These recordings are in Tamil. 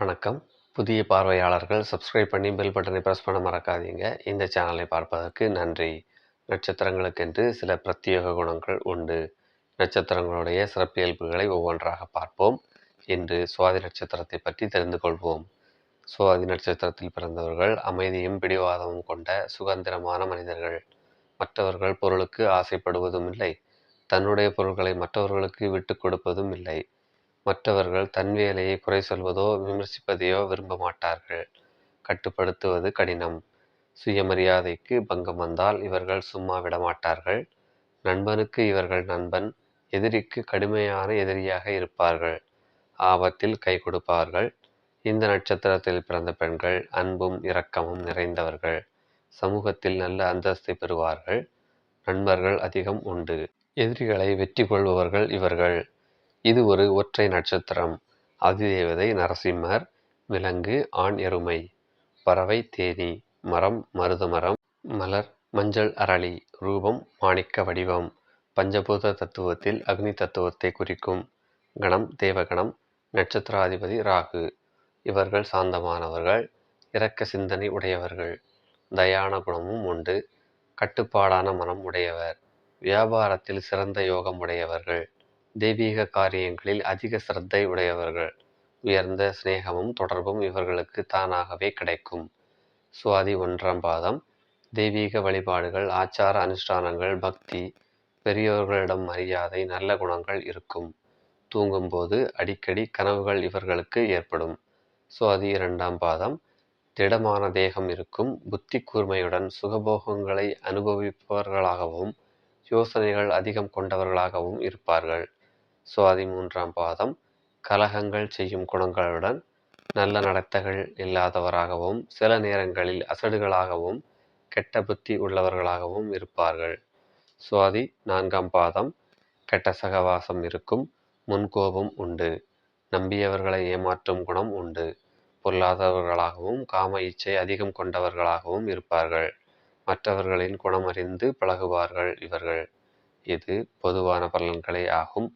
வணக்கம். புதிய பார்வையாளர்கள் சப்ஸ்கிரைப் பண்ணி பெல் பட்டனை ப்ரெஸ் பண்ண மறக்காதீங்க. இந்த சேனலை பார்ப்பதற்கு நன்றி. நட்சத்திரங்களுக்கென்று சில பிரத்யேக குணங்கள் உண்டு. நட்சத்திரங்களுடைய சிறப்பியல்புகளை ஒவ்வொன்றாக பார்ப்போம். இன்று சுவாதி நட்சத்திரத்தை பற்றி தெரிந்து கொள்வோம். சுவாதி நட்சத்திரத்தில் பிறந்தவர்கள் அமைதியும் பிடிவாதமும் கொண்ட சுதந்திரமான மனிதர்கள். மற்றவர்கள் பொருளுக்கு ஆசைப்படுவதும் இல்லை. தன்னுடைய பொருட்களை மற்றவர்களுக்கு விட்டு கொடுப்பதும் இல்லை. மற்றவர்கள் தன் வேலையை குறை சொல்வதோ விமர்சிப்பதையோ விரும்ப மாட்டார்கள் கட்டுப்படுத்துவது கடினம். சுயமரியாதைக்கு பங்கம் வந்தால் இவர்கள் சும்மா விடமாட்டார்கள். நண்பனுக்கு இவர்கள் நண்பன் எதிரிக்கு கடுமையான எதிரியாக இருப்பார்கள். ஆபத்தில் கை கொடுப்பார்கள். இந்த நட்சத்திரத்தில் பிறந்த பெண்கள் அன்பும் இரக்கமும் நிறைந்தவர்கள். சமூகத்தில் நல்ல அந்தஸ்தை பெறுவார்கள். நண்பர்கள் அதிகம் உண்டு. எதிரிகளை வெற்றி கொள்பவர்கள் இவர்கள். இது ஒரு ஒற்றை நட்சத்திரம். அதிதேவதை நரசிம்மர் விலங்கு ஆண் எருமை பறவை தேனி மரம் மருதமரம் மலர் மஞ்சள் அரளி ரூபம் மாணிக்க வடிவம் பஞ்சபூத தத்துவத்தில் அக்னி தத்துவத்தை குறிக்கும் கணம் தேவகணம் நட்சத்திராதிபதி ராகு. இவர்கள் சாந்தமானவர்கள் இரக்க சிந்தனை உடையவர்கள் தயான குணமும் உண்டு கட்டுப்பாடான மனம் உடையவர் வியாபாரத்தில் சிறந்த யோகம் உடையவர்கள். தெய்வீக காரியங்களில் அதிக சிரத்தை உடையவர்கள். உயர்ந்த சிநேகமும் தொடர்பும் இவர்களுக்கு தானாகவே கிடைக்கும். சுவாதி ஒன்றாம் பாதம். தெய்வீக வழிபாடுகள் ஆச்சார அனுஷ்டானங்கள் பக்தி பெரியோர்களிடம் மரியாதை நல்ல குணங்கள் இருக்கும். தூங்கும்போது அடிக்கடி கனவுகள் இவர்களுக்கு ஏற்படும். சுவாதி இரண்டாம் பாதம். திடமான தேகம் இருக்கும். புத்தி கூர்மையுடன் சுகபோகங்களை அனுபவிப்பவர்களாகவும் யோசனைகள் அதிகம் கொண்டவர்களாகவும் இருப்பார்கள். சுவாதி மூன்றாம் பாதம் கலகங்கள் செய்யும் குணங்களுடன் நல்ல நடத்தைகள் இல்லாதவராகவும் சில நேரங்களில் அசடுகளாகவும் கெட்ட புத்தி உள்ளவர்களாகவும் இருப்பார்கள். சுவாதி நான்காம் பாதம் கெட்ட சகவாசம் இருக்கும் முன்கோபம் உண்டு. நம்பியவர்களை ஏமாற்றும் குணம் உண்டு. பொல்லாதவர்களாகவும் காம இச்சை அதிகம் கொண்டவர்களாகவும் இருப்பார்கள். மற்றவர்களின் குணமறிந்து பழகுவார்கள் இவர்கள். இது பொதுவான பலன்களே ஆகும்.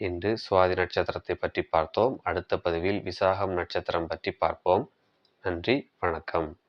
இன்று சுவாதி நட்சத்திரத்தை பற்றி பார்த்தோம். அடுத்த பதிவில் விசாகம் நட்சத்திரம் பற்றி பார்ப்போம். நன்றி வணக்கம்.